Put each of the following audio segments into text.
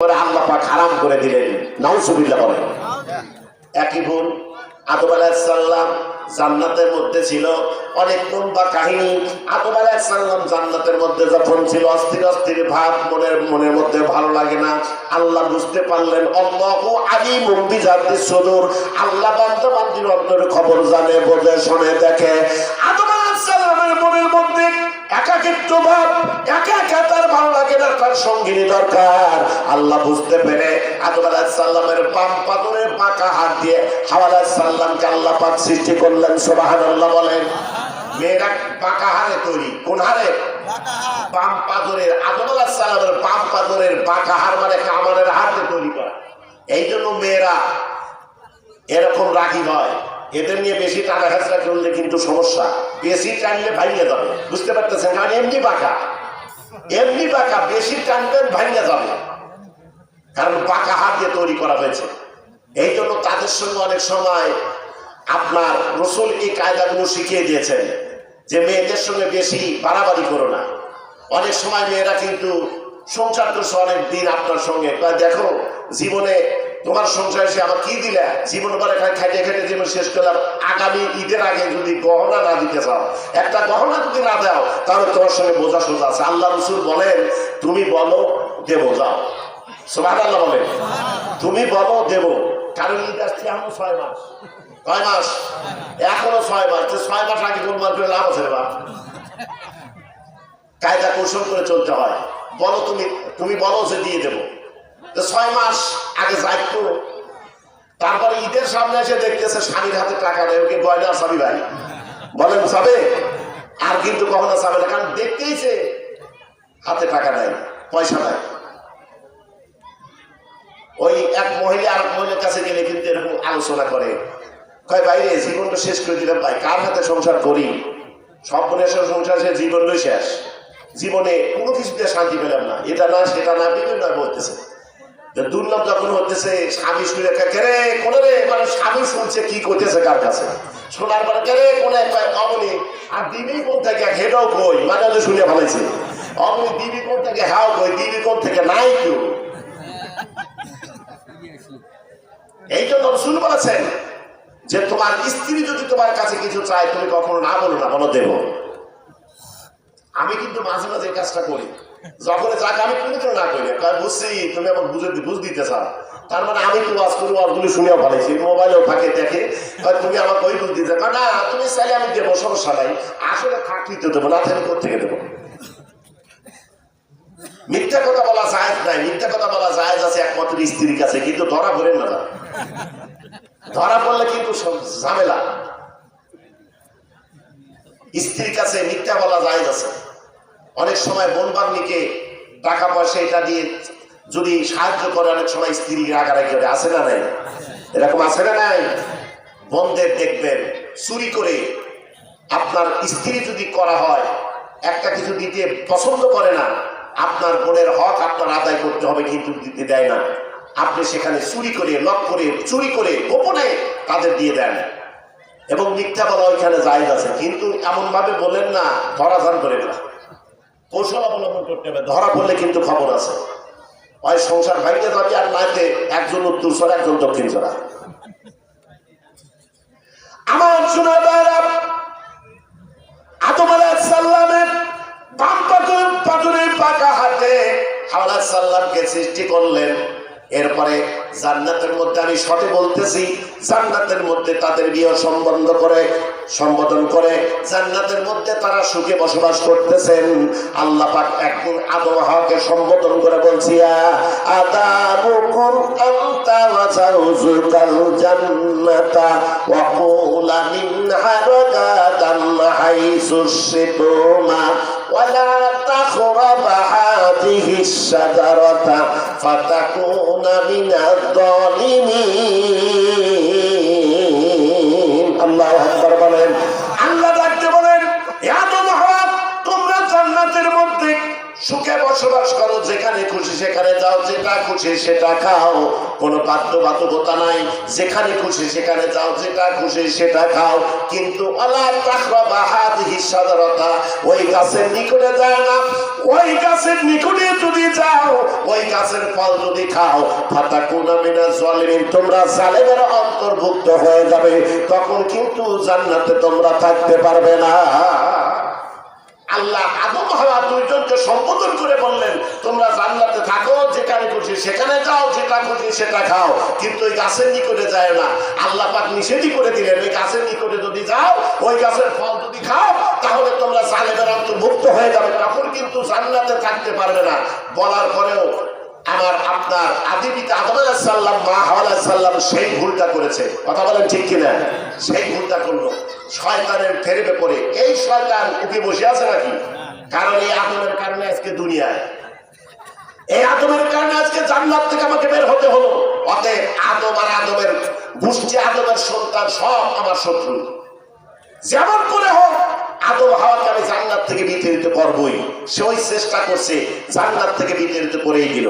করে আল্লাহ পাক হারাম করে দিলেন। বলেন। একই ভুল। আদম আলাহিসাল্লাম জান্নাতের মধ্যে ছিল। অনেক লম্বা কাহিনী। আদম আলাহিসাল্লাম জান্নাতের মধ্যে যখন ছিল, অস্থির অস্থির ভাব মনের মনের মধ্যে ভালো লাগে না। আল্লাহ বুঝতে পারলেন অল্লাহ আদি মুম্বি জাতি সদুর। আল্লাহ বান্ধব বান্দির অন্তরের খবর জানে, বোঝে, শোনে, দেখে। আদম মনের মধ্যে একাকিত্ব ভাব একা একা তার ভালো লাগে না, তার সঙ্গিনী দরকার। আল্লাহ বুঝতে পেরে পাকা হাত দিয়ে হাওয়া আলাহিসাল্লামকে আল্লাহ পাক সৃষ্টি করলেন আল্লাহ বলেন। মানে এই জন্য মেয়েরা এরকম রাখি হয় এদের নিয়ে বেশি টানা খাচড়া করলে কিন্তু সমস্যা। বেশি টানলে ভাঙিয়ে যাবে। বুঝতে পারতেছেন? কারণ এমনি বাঁকা। এমনি বাঁকা, বেশি টানবেন, ভাঙিয়ে যাবে। কারণ বাঁকা হাত দিয়ে তৈরি করা হয়েছে। এই জন্য তাদের সঙ্গে অনেক সময় আপনার রসুল এই কায়দাগুলো শিখিয়ে দিয়েছেন যে মেয়েদের সঙ্গে বেশি বাড়াবাড়ি করো না। অনেক সময় মেয়েরা কিন্তু সংসার করছে অনেক দিন আপনার সঙ্গে। দেখো, জীবনে তোমার সংসার এসে আমার কি দিলে? জীবন পরে খাইতে খাইতে জীবন শেষ করলাম। আগামী ঈদের আগে যদি গহনা না দিতে চাও একটা গহনা যদি না দাও, তাহলে তোমার সঙ্গে বোঝা সোজা আছে। আল্লাহ রসুল বলেন, তুমি বলো, দেবো, যাও। আল্লাহ বলেন, তুমি বলো, দেবো। কারণ ঈদ আসছে এখনও ছয় মাস। কয় মাস? এখনও ছয় মাস। তো ছয় মাস আগে কোন মাস করে লাভ আছে বা কায়দা কৌশল করে চলতে হয়। বলো তুমি তুমি বলো যে দিয়ে দেবো। ছয় মাস আগে যাই তো তারপরে ঈদের সামনে এসে দেখতেছে স্বামীর হাতে টাকা নেই। ওকে গয়না স্বামী ভাই। বলেন যাবে আর কিন্তু কখনো যাবে না। কারণ দেখতেইছে হাতে টাকা নেই পয়সা নাই ওই এক মহিলা আর এক মহিলার কাছে গেলে কিন্তু এরকম আলোচনা করে। কয় বাইরে জীবনটা শেষ করে দিলাম ভাই। কার হাতে সংসার করি? সব বোনের সংসার সে জীবনটাই শেষ। জীবনে কোনো কিছুতে শান্তি পেলাম না। এটা না, সেটা না, বিভিন্ন বলতেছে। দুর্লভ যখন হতেছে স্বামী শুনে কেরে কোনে রে? মানে স্বামী শুনছে, কি করতেছে কার কাছে? শোনার পরে কেরে কোনে? কয় অমনি। আর দিবি কোন থেকে? হেটাও কই। মানে ওদের শুনে ভালাইছে। অমনি দিবি কোন থেকে? হাও কই। দিবি কোন থেকে? নাই কেউ। এই জন্য রসুল বলেছেন যে, তোমার স্ত্রী যদি তোমার কাছে কিছু চায়, তুমি কখনো না বলো না, বলো দেব। আমি কিন্তু মাঝে মাঝে কাজটা করি। যখন যাকে আমি কোনো না করি, কয়, বুঝছি, তুমি আমার বুঝে বুঝ দিতে চাও। তার মানে আমি তো ওয়াজ করি ওয়াজগুলি শুনেও ভালোছি মোবাইলেও থাকে, দেখে তুমি আমাকে ওই বুঝ দিতে না, তুমি চাইলে আমি দেবো, সমস্যা নাই। আসলে থাকলেই তো দেবো, না থাকলে কোথেকে দেবো? মিথ্যা কথা বলা যায় নাই, মিথ্যা কথা বলা যায় আছে, একমাত্র স্ত্রীর কাছে, কিন্তু ধরা পড়ে না ধরা পড়লে কিন্তু ঝামেলা। স্ত্রীর কাছে মিথ্যা বলা যায় আছে। অনেক সময় বোন বান্নিকে টাকা পয়সা এটা দিয়ে যদি সাহায্য করে, অনেক সময় স্ত্রী রাগারাগি করে। আসে না নাই? এরকম আছে না নাই? বোনদের দেখবেন, চুরি করে আপনার স্ত্রী যদি করা হয়, একটা কিছু দিতে পছন্দ করে না, আপনার বোনের হক আপনার আদায় করতে হবে, কিন্তু দিতে দেয় না। আপনি সেখানে চুরি করে, লক করে, চুরি করে, গোপনে তাদের দিয়ে দেন। এবং মিথ্যা বলা ওইখানে জায়গ আছে। কিন্তু এমন ভাবে বলেন না ধরাধান করে না কৌশল অবলম্বন করতে হবে। ধরা পড়লে কিন্তু খবর আছে। ওই সংসার ভাইতে যাবে আর নাইতে একজন উত্তর সরা একজন দক্ষিণ সরা আমার শোনা বাইরা আদম আলাহিসাল্লামের বাম পাথর পাথরের পাকা হাতে হাওলা সাল্লামকে সৃষ্টি করলেন। এরপরে জান্নাতের মধ্যে আমি সঠে বলতেছি, জান্নাতের মধ্যে তাদের বিয়ে সম্বন্ধ করে, সম্বোধন করে, জান্নাতের মধ্যে তারা সুখে বসবাস করতেছেন। আল্লাহ পাক একদিন আদম হাওয়াকে সম্বোধন করে বলছি আদাবুকুম আনতা ওয়া জান্নাতা ওয়া কুলা হাইসু শিতুমা ولا تخرب هذه الشجرة فتكون من الظالمين الله أكبر بلين সুখে বসবাস করো, যেখানে খুশি সেখানে যাও, যেটা খুশি সেটা খাও। কোনো বাধ্যবাধকতা নাই, যেখানে খুশি সেখানে যাও, যেটা খুশি সেটা খাও। কিন্তু ওই গাছের নিকটে যায় না। ওই গাছের নিকটে যদি যাও, ওই গাছের ফল যদি খাও ফাতা তোমরা জালেমের অন্তর্ভুক্ত হয়ে যাবে। তখন কিন্তু জান্নাতে তোমরা থাকতে পারবে না। আল্লাহ আদম হাওয়া দুইজনকে সম্বোধন করে বললেন, তোমরা জান্নাতে থাকো, যেখানে খুশি সেখানে যাও, যেটা খুশি সেটা খাও। কিন্তু ওই গাছের নিকটে যায় না। আল্লাহ পাক নিষেধই করে দিলেন, ওই গাছের নিকটে যদি যাও, ওই গাছের ফল যদি খাও, তাহলে তোমরা জালেমের অন্তর্ভুক্ত হয়ে যাবে, তখন কিন্তু জান্নাতে থাকতে পারবে না। বলার পরেও আমার আপনার আদি পিতা আদম আলাহিসাল্লাম মা হাওয়া আলাহিসাল্লাম সেই ভুলটা করেছে। কথা বলেন ঠিক কিনা? সেই ভুলটা করল। শয়তানের ফেরেবে পড়ে। এই শয়তান উঠে বসে আছে নাকি? কারণ এই আদমের কারণে আজকে দুনিয়ায়। এই আদমের কারণে আজকে জান্নাত থেকে আমাকে বের হতে হলো। অতএব আদম আর আদমের গোষ্ঠী, আদমের সন্তান সব আমার শত্রু। যেমন করে হোক আদম হাওয়াকে আমি জান্নাত থেকে বিতাড়িত করবই সে ওই চেষ্টা করছে, জান্নাত থেকে বিতাড়িত করেই দিল।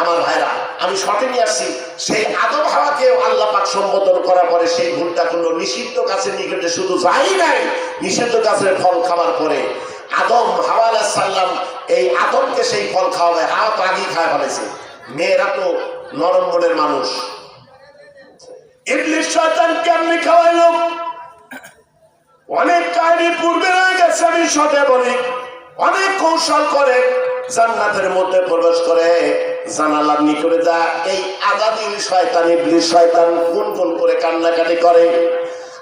আমার ভাইরা, আমি শর্টে নিয়ে আসছি, সেই আদম হাওয়াকে আল্লাহ পাক সম্বোধন করার পরে সেই ভুলটা করল নিষিদ্ধ গাছের নিকটে শুধু যাই নাই, নিষিদ্ধ গাছের ফল খাওয়ার পরে আদম হাওয়া সালাম এই আদমকে সেই ফল খাওয়াবে, হাওয়া তো আগেই খাওয়া ফেলেছে। মেয়েরা তো নরম মনের মানুষ। ইবলিশ শয়তান কেমনি খাওয়াইলো। অনেক কাহিনী পূর্বে রয়ে গেছে, আমি সদে বলি। অনেক কৌশল করে জান্নাতের মধ্যে প্রবেশ করে। জানালার নিকটে যা এই আজাদিল শয়তান ইবলিশ শয়তান কোন কোন করে কান্নাকাটি করে।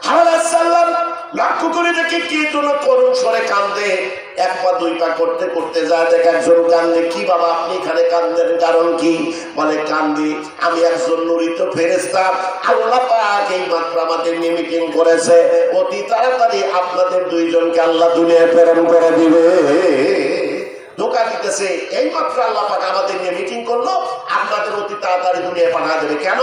হারাসাল্লাম লক্ষ্য করে দেখে কি জন্য করুণ সরে কান্দে। এক পা, দুই পা করতে করতে যায়, দেখ একজন কান্দে, কি বাবা, আপনি এখানে কান্দের কারণ কি? বলে, কান্দি, আমি একজন নুরিত ফেরেস্তা আল্লাহ পাক এই মাত্র আমাদের নিয়ে করেছে। অতি তাড়াতাড়ি আপনাদের দুইজনকে আল্লাহ দুনিয়ায় প্রেরণ করে দিবে। ধোকা দিতেছে, এই মাত্র আল্লাহ পাক আমাদের নিয়ে মিটিং করল, আপনাদের অতি তাড়াতাড়ি দুনিয়ায় পাঠা দেবে। কেন?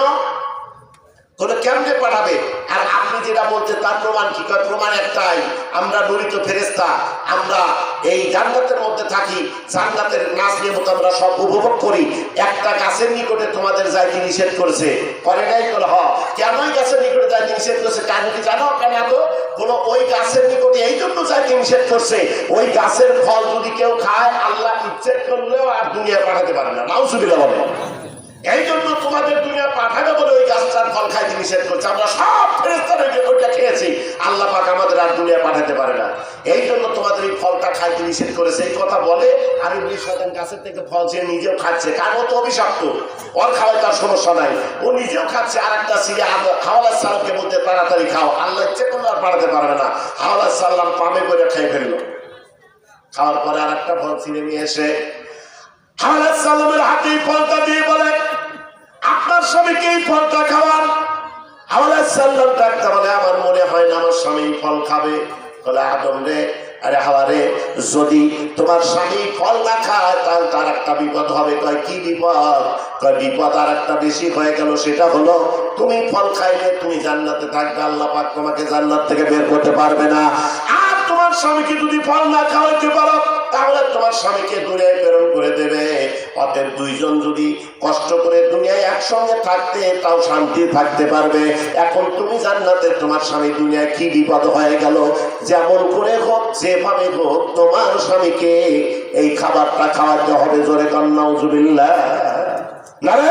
তোরা কেমনে পাঠাবে? আর আপনি যেটা বলতে তার প্রমাণ কি? কয়, প্রমাণ একটাই, আমরা নুরিত ফেরেস্তা আমরা এই জান্নাতের মধ্যে থাকি, জান্নাতের নাচ নিয়মত আমরা সব উপভোগ করি। একটা গাছের নিকটে তোমাদের যাইতে নিষেধ করেছে। করে নাই করে হ। কেনই গাছের নিকটে যাইতে নিষেধ করছে? কেন কি জানো, কেন এত কোন ওই গাছের নিকটে এই জন্য যাইতে নিষেধ করছে। ওই গাছের ফল যদি কেউ খায়, আল্লাহ ইচ্ছে করলেও আর দুনিয়া পাঠাতে পারে না। নাও সুবিধা বলে এই জন্য তোমাদের দুনিয়া পাঠাবে বলে ওই গাছটার ফল খাইতে নিষেধ করছে। আমরা সব ফেরেস্তাদেরকে ওইটা খেয়েছি। আল্লাহ পাক আমাদের আর দুনিয়া পাঠাতে পারে না। এই জন্য তোমাদের এই ফলটা খাইতে নিষেধ করেছে। এই কথা বলে আর ইবলিশ শয়তান গাছের থেকে ফল সে নিজেও খাচ্ছে। কারণ ও তো অভিশপ্ত? ওর খাওয়ায় তার সমস্যা নাই। ও নিজেও খাচ্ছে। আর একটা সিরে হাওয়ালা সালামকে বলতে তাড়াতাড়ি খাও। আল্লাহ ইচ্ছে করলে আর পাঠাতে পারবে না। হাওয়ালা সাল্লাম পামে করে খেয়ে ফেলল। খাওয়ার পরে আর একটা ফল ছিঁড়ে নিয়ে এসে হাওয়ালা সাল্লামের হাতে ফলটা দিয়ে বলে স্বামীকে এই ফলটা খাওয়ান। হাওয়ালা সাল্লাম ডাক্তার বলে, আমার মনে হয় না আমার স্বামী ফল খাবে। বলে, আদম রে, আরে হাওয়ারে যদি তোমার স্বামী ফল না খায়, তাহলে তার একটা বিপদ হবে। কয়, কি বিপদ? কয়, বিপদ আর একটা বেশি হয়ে গেল, সেটা হলো তুমি ফল খাইলে তুমি জান্নাতে থাকবে, আল্লাহ পাক তোমাকে জান্নাত থেকে বের করতে পারবে না। আর তোমার স্বামীকে যদি ফল না খাওয়াইতে পারো তাহলে তোমার স্বামীকে দুনিয়ায় প্রেরণ করে দেবে। অতএব দুইজন যদি কষ্ট করে দুনিয়ায় একসঙ্গে থাকতে, তাও শান্তি থাকতে পারবে। এখন তুমি জান্নাতে তোমার স্বামী দুনিয়ায় কি বিপদ হয়ে গেল? যেমন করে হোক, যেভাবে হোক, তোমার স্বামীকে এই খাবারটা খাওয়াতে হবে জোরে কন্যা উজুবিল্লাহ নারে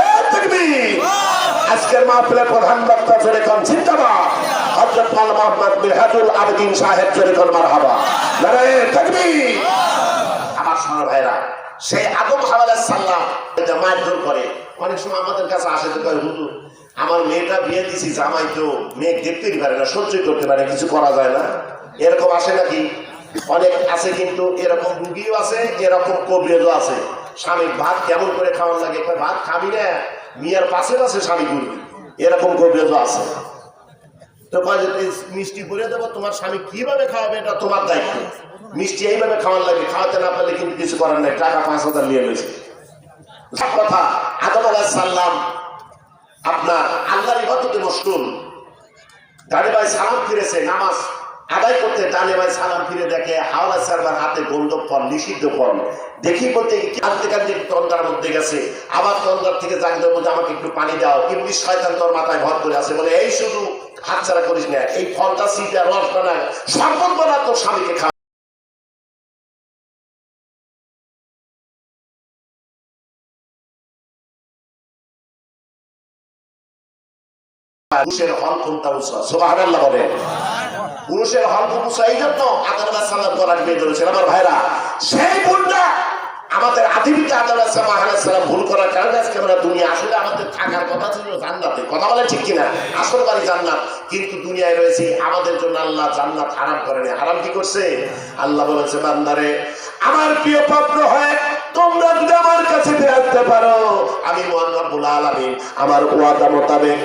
আজকের মাহফিলের প্রধান বক্তা জোরে কন, জিন্দাবাদ। হযরত মাওলানা মোহাম্মদ মিরহাতুল আবেদিন সাহেব জোরে কন, মারহাবা। নারে তাকবীর আমার সোনার ভাইরা সেই আদম হাওয়ালা সাল্লাম এটা মারধর করে। অনেক সময় আমাদের কাছে আসে, তো কয়, হুজুর, আমার মেয়েটা বিয়ে দিছি, জামাই তো মেয়ে দেখতেই পারে না সহ্য করতে পারে কিছু করা যায় না। এরকম আসে নাকি? অনেক আছে কিন্তু এরকম রুগীও আছে, এরকম কবরেজও আছে। স্বামী ভাত কেমন করে খাওয়ার লাগে? ভাত খাবি না, মিয়ার পাশে পাশে স্বামী করবি এরকম কবরেজও আছে। তো মিষ্টি করে দেবো, তোমার স্বামী কীভাবে খাওয়াবে এটা তোমার দায়িত্ব। মিষ্টি এইভাবে খাওয়ার লাগে, খাওয়াতে না পারলে কিন্তু কিছু করার নাই, টাকা পাঁচ হাজার নিয়ে রয়েছে কথা আদম আলাহ সাল্লাম আপনার আল্লাহর ইবাদতে মশগুল। ভাই সালাম ফিরেছে, নামাজ আদায় করতে ডানে ভাই সালাম ফিরে দেখে হাওলা সারবার হাতে ফল, নিষিদ্ধ ফল। দেখি বলতে কাঁদতে কাঁদতে তন্দার মধ্যে গেছে, আবার তন্দার থেকে জাগতে বলতে আমাকে একটু পানি দাও। ইবলিশ শয়তান তোর মাথায় ভর করে আছে, বলে, এই শুধু হাতছাড়া করিস না, এই ফলটা সিটা রস বানায় বানা তোর স্বামীকে পুরুষের হল কোনটা উঁচা সোবাহান আল্লাহ বলে। পুরুষের হল উঁচা এই জন্য আদম সাল্লাম করার বের ধরেছেন আমার ভাইরা, সেই ভুলটা আমাদের আদিবিতে আদম সাল্লাম ভুল করার কারণে আজকে আমরা দুনিয়া আসলে আমাদের থাকার কথা ছিল জান্নাতে। কথা বলে ঠিক কিনা? আসল বাড়ি জান্নাত। কিন্তু দুনিয়ায় রয়েছে আমাদের জন্য আল্লাহ জান্নাত হারাম করেনি হারাম কি করছে? আল্লাহ বলেছে, বান্দারে, আমার প্রিয় পাত্র হয় তোমরা যদি আমার কাছে ফিরে আসতে পারো, আমি মোহাম্মদ আলামিন আমার ওয়াদা মোতাবেক